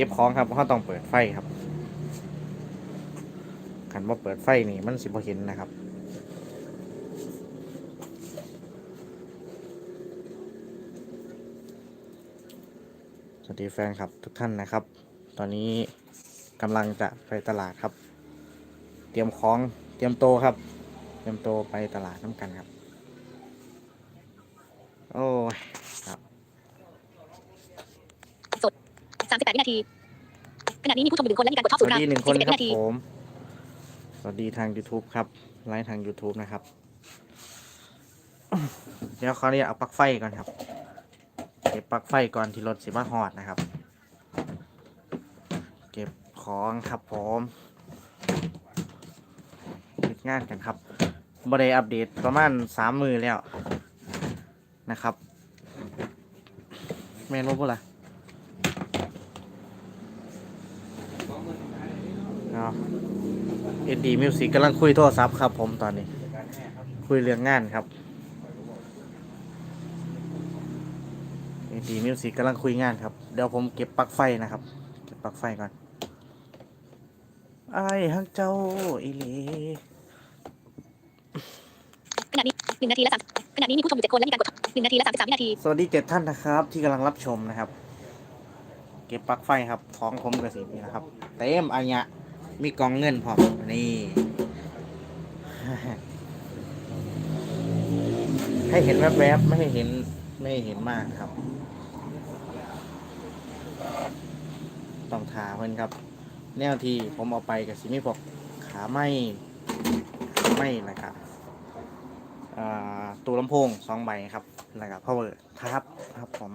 เก็บของครับเขาต้องเปิดไฟครับขันว่าเปิดไฟนี่มันสิบเห็นนะครับสวัสดีแฟนครับทุกท่านนะครับ ตอนนี้กำลังจะไปตลาดครับ เตรียมของเตรียมโตครับ เตรียมโตไปตลาดน้ำกันครับ โอ้ย ครับ38วินาทีขณะนี้มีผู้ชมอยู่หนึ่งคนและมีการกดชอบสศูนวัย์สครั้งดีหนึ่งคน41ควิรับนาทีผมสวัสดีทาง YouTube ครับไลฟ์ทาง YouTube นะครับ เดี๋ยวขอเรียกเอาปลั๊กไฟก่อนครับเก็บปลั๊กไฟก่อนที่รถสิมาฮอดนะครับ เก็บของครับผมเฮ็ดงานกันครับบได้อัปเดตประมาณสามมือแล้วนะครับ แม่นบ่พูดละ เอาเอ็ดดีมิวสิกกำลังคุยโทรศัพท์ครับผมตอนนี้ คุยเรื่องงานครับเอ็ดดีมิวสิกกำลังคุยงานครับ เดี๋ยวผมเก็บปลั๊กไฟนะครับ เก็บปลั๊กไฟก่อนไอ้ายฮักเจ้าอีหลีขณะนี้หนึ่งนาทีและสามขณะนี้มีผู้ชมอยู่เจ็ดคนและมีการกดชอบหนึ่งนาทีและสามสิบสามวินาทีสวัสดีเจ็ดท่านนะครับ ที่กำลังรับชมนะครับ เก็บปลั๊กไฟครับของผมกับสีนี้นะครับ เต็มอันเนี้ย มีกองเงินพร้อมนี่ให้เห็นแวบๆไม่ให้เห็นไม่ให้เห็นมากครับ ต้องทาเพิ่นครับ แนวที่ผมเอาไปกับสีมีพกขาไมขาไหมนะครับอ่าตู้ลำโพงสองใบครับแล้วก็ power ทับครับผม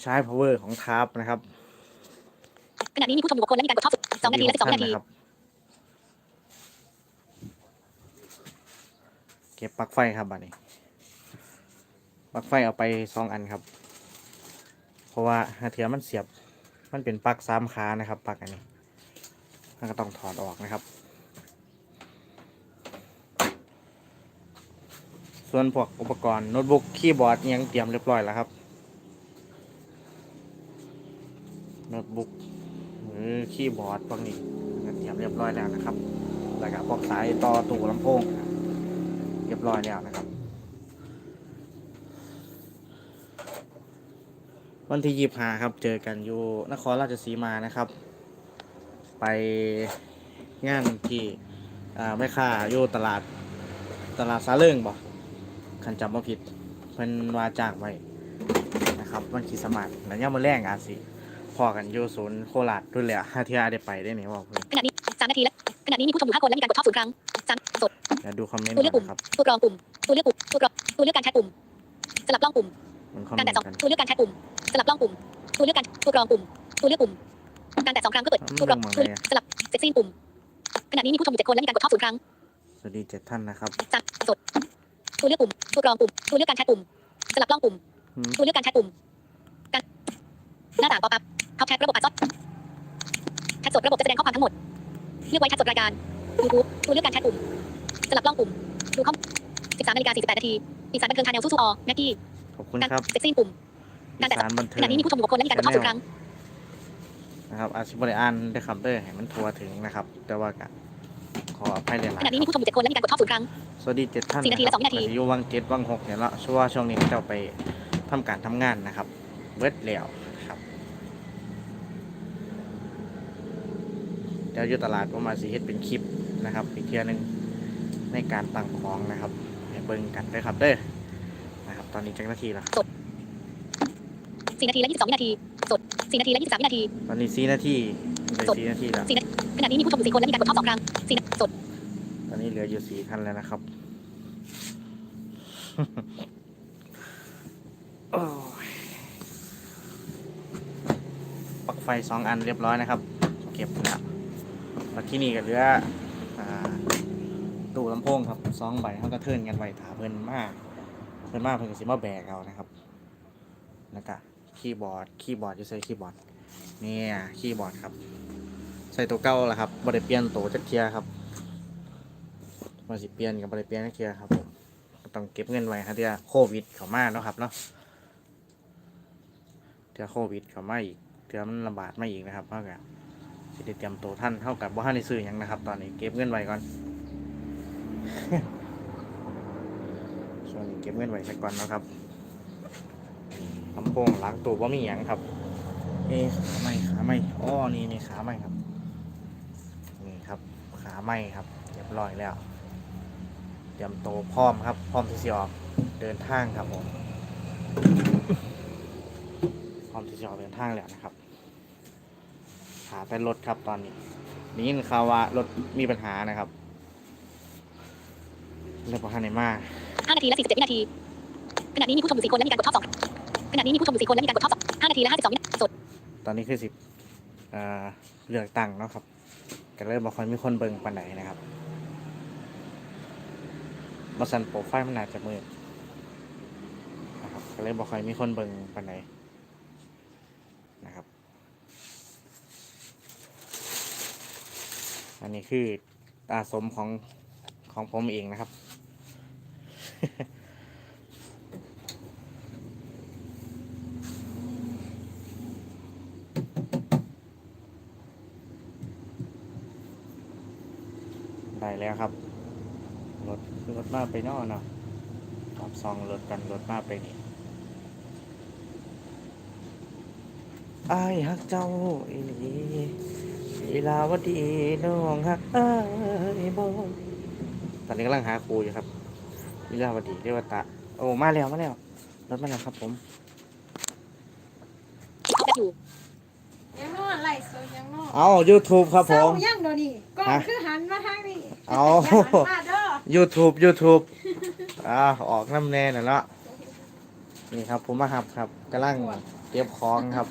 ใช้ power ของทับนะครับ ขณะนี้มีผู้ชมอยู่หกคนและมีการกดชอบสองนาทีและสิบสองนาที เก็บปลั๊กไฟครับบัดนี้ปลั๊กไฟเอาไปสองอันครับ เพราะว่าหาเทียมันเสียบมันเป็นปลั๊กสามขานะครับปลั๊กอันนี้มันก็ต้องถอดออกนะครับ ส่วนพวกอุปกรณ์โน้ตบุ๊กคีย์บอร์ดยังเตรียมเรียบร้อยแล้วครับโน้ตบุ๊ก รือคีย์บอร์ดพวกนี้เตรียมเรียบร้อยแล้วนะครับ แล้วก็พวกสายต่อตู้ลำโพง เรียบร้อยแล้วนะครับ วันที่ยี่หาครับ เจอกันอยู่นครราชสีมานะครับ ไปงานที่อ่าไม่ค่าอยู่ตลาดตลาดซาเลิงบ่คันจำบ่ผิด เพิ่นว่าจ้างไว้นะครับ วันคริสต์มาสแล้วยังมื้อแรงอาสิ พอกันอยู่ศูนย์โคราชด้วยแหละหาเที่ยได้ไปได้นี่ว่าเพิ่นขณะนี้สามนาทีและขณะนี้มีผู้ชมอยู่ห้าคนและมีการกดชอบศูนย์ครั้งสามสดเดี๋ยวดูคอมเมนต์ตัวก่เลืออกปุ่มนนะครับตัวกรองปุ่มตัวเลือกปุ่มตัวกรองตัวเลือกการแชทปุ่ม สลับกล้องปุ่ม มันคอมเมการนแตะต์สองกันตัวเลือกการแชทปุ่ม สลับกล้องปุ่ม ตัวเลือกการตัวกรองปุ่ม ตัวเลือกปุ่ม การแตะสองครั้งเพื่อเปิดตัวกรองตัวสลับเซ็กซี่ปุ่มขณะนี้มีผู้ชมอยู่เจ็ดคนและมีการกดชอบศูนย์ครั้งสวัสดีเจ็ดท่านนะครับสามสดตัวเลือกปุ่มตัวกรองปุ่มตัวเลือกการแชทปุ่ม สลับกล้องปุ่ม อืมตัวเลือกการแชทปุ่มการหน้าต่างป๊อปอัพ ท็อปแชทระบบอัดซอดแชทสดระบบจะแสดงข้อความทั้งหมด เลือกไว้แชทสดรายการยูทูบตัวเลือกการแชทปุ่ม สลับกล้องปุ่ม ดูข้อมูล13นาฬิกา48นาทีอีสานบันเทิงชาแนลสู้ๆออแม็กกี้ขอบคุณการครับเซ็กซี่ปุ่มอีการแตะสานบันเทิขงณะนี้มีผู้ชมอยู่หกคนและมีการกดเข้าศูนย์ครั้งนะครับอาชิบริอันได้ครับเด้อให้มันทัวถึงนะครับ แต่ว่าก็ขออภัยหลายขณะนี้มีผู้ชมอยู่เจ็ดคนและมีการกดเข้าศูนย์ครั้งๆสวัสดีเจ็ดท่านสี่นาทีและสองวินาทีอยู่วังเจ็ดวังหกเนี่ยละช่วงช่วงนี้เจ้าไปทำการทำงานนะครับเบิดแล้วครับเดี๋ยวอยู่ตลาดผมมาสิเฮ็ดเป็นคลิปนะครับ อีกเทียหนึงในการตั้งของนะครับให้เบิ่งกันเด้อครับเด้อนะครับ ตอนนี้จังนาทีละสี่นาทีและยี่สิบสองวินาทีสดสี่นาทีและยี่สิบสามวินาที ตอนนี้สี่นาทีเหลือสี่นาทีแล้วสี่นาทีขณะนี้มีผู้ชมอยู่สี่คนและมีการกดเข้าสองครั้งสี่นาทีสดตอนนี้เหลืออยู่สี่ท่านแล้วนะครับโอ้ยปลั๊กไฟสองอันเรียบร้อยนะครับ เก็บแล้วแล้ว ที่นี่ก็เหลืออ่าตู้ลำโพงครับสองใบเขาก็เทินกันไว้ถาเพิ่นมากเพิ่นมากเพิ่นก็สิมาแบกเอานะครับแล้วก็คีย์บอร์ดคีย์บอร์ดจะใส่คีย์บอร์ดเนี่ยคีย์บอร์ดครับ ใส่ตัวเก่าแหละครับบริเปลี่ยนตัวจักเทียครับมาสิเปลี่ยนกับบริเปลี่ยนจักเทียครับผมต้องเก็บเงินไว้ครับที่โควิดเข้ามาเนาะครับเนาะเทือโควิดเข้ามาอีกเทือมันระบาดมาอีกนะครับเท่ากับ สิได้เตรียมตัวท่านเท่ากับว่าท่านในซื้อหยังนะครับ ตอนนี้เก็บเงินไว้ก่อน ส่วนนี้เก็บเงินไว้สักก่อนนะครับลำโพงหล้างตู้ว่ามีหยังครับ เอ๊ะขาไม่ขาไม่อ๋อนี่นี่ขาไม่ครับ นี่ครับ ขาไม่ครับเรียบร้อยแล้วเตรียมตัวพร้อมครับ พร้อมที่จะออกเดินทางครับผมพร้อมที่จะออกเดินทางแล้วนะครับ หาแต่รถครับตอนนี้ได้ยินี่ข่าวว่ารถมีปัญหานะครับเรื่องปัญหาในมา5นาทีและ47วินาทีขณะนี้มีผู้ชมอยู่4คนและมีการกดชอบ2ขณะนี้มีผู้ชมอยู่4คนและมีการกดชอบ2 5นาทีและ52วินาทีสดตอนนี้คือสิบเอ่อเลือกตั้งเนาะครับก็เริ่มบางคนมีคนเบิ่งปันไหนนะครับบสันโปรไฟล์มันอาจจะมืดนะครับก็เลยบอกใครมีคนเบิ่งปันไหนนะครับ อันนี้คืออาสมของของผมเองนะครับ ได้แล้วครับรถรถมาไปนอกเนาะตามซองรถกันรถมาไปนี่อายฮักเจ้าอีหลี อีลาวดีน้องฮักอายบ่ตอนนี้กำลังหาครูอยู่ครับอีลาวดีเรียกว่าตะโอ้มาแล้วมาแล้วรถมาแล้วครับผมเอาแบบอยู่ยังนอนไหลโซยังนอนเอา YouTube ครับผเศร้าม ยังเดี๋ยวนี้กล้องฮะ คือหันมาทางนี้เอา ย่หันมาเด้อ YouTube YouTube อ่าออกน้ำแน่น่ะเนาะนี่ครับผมมาหับครับกำลังเตรียมของครับ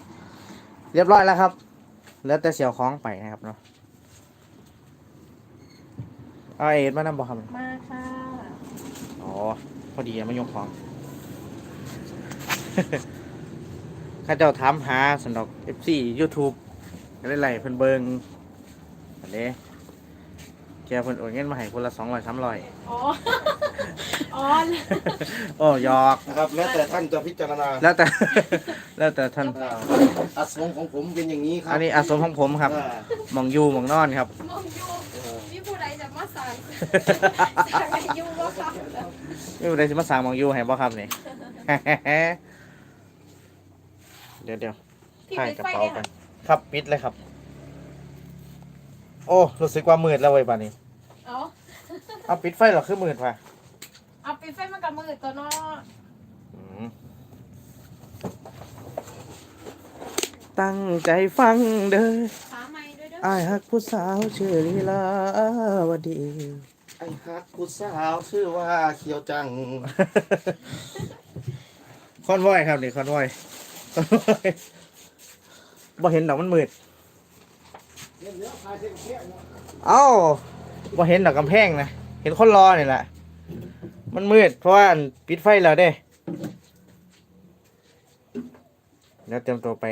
เรียบร้อยแล้วครับ เหลือแต่เสียวของไปนะครับเนาะเอาเอ็ดมานำบอกครับมาค่ะอ๋อพอดีมายกของข้าเจ้าถามหาสนอก FC YouTube ก็ได้ไล่เพิ่นเบิงอันนี้แกเพิ่นโอนเงินมาให้คนละสองร้อยสามร้อยอ๋อ อ๋อโอ้หยอก นะครับแล้วแต่ท่านจะพิจารณาแล้วแต่ แล้วแต่ท่าน อ่าอาสมของผมเป็นอย่างนี้ครัอันนี้อาสมของผมครับอ่าหมองอยู่หมองนอนครับ มองอยู่มีผู้ใดจะมาสั่งสั่งให้อยู่บ่ครับนี่ได้สิมาสั่งหมองอยู่ให้บ่ครับนี่ เดี๋ยวเดี๋ยวพี่ถ่ายปิดกระไฟเป๋าเลยกัค่ะนครับปิดเลยครับ โอ้รู้สึกว่ามืดแล้วเว้ยป่านนี้ เอาเอาปิดไฟเหรอคือมืดป่ะ เอาปิดไฟมันกับมือตัวเนาะอืมตั้งใจฟังเด้อขาไม้ด้วยเด้ออ้ายฮักผู้สาวชื่อลีลาวดี ไอ้ฮักผู้สาวชื่อว่าเขียวจัง คอนวอยครับนี่คอนวอยคอนวอยบ่เห็นดอกมันมืดเอ้าบ่เห็นดอกกำแพงนะเห็นคนรอนี่แหละ มันมืด เพราะว่าอันปิดไฟแล้วเด้ แล้วเตรียมตัวไป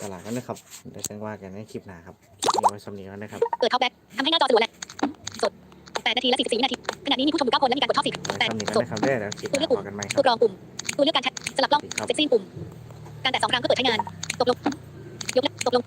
ตลาดกันนะครับเดี๋ยวจะว่ากันในคลิปหน้าครับคลิปนี้ไว้สำนีกันนะครับ เปิดท็อปแบ็คทำให้หน้าจอสลัวแหละสด8นาทีและ44วินาที ขณะนี้มีผู้ชมอยู่9คนและมีการกดชอบไว้4สำนี8กันสดนะครับเด้อเดี๋ยวคลิปหน้าพอกันไหมคตัรัวบกรองปุ่มตัวเลือกการแชทสลับกล้องครับเซ็ตซีนปุ่ม การแตะสองครั้งเพื่อเปิดใช้งาน ตกลง ยกเลิกตกลง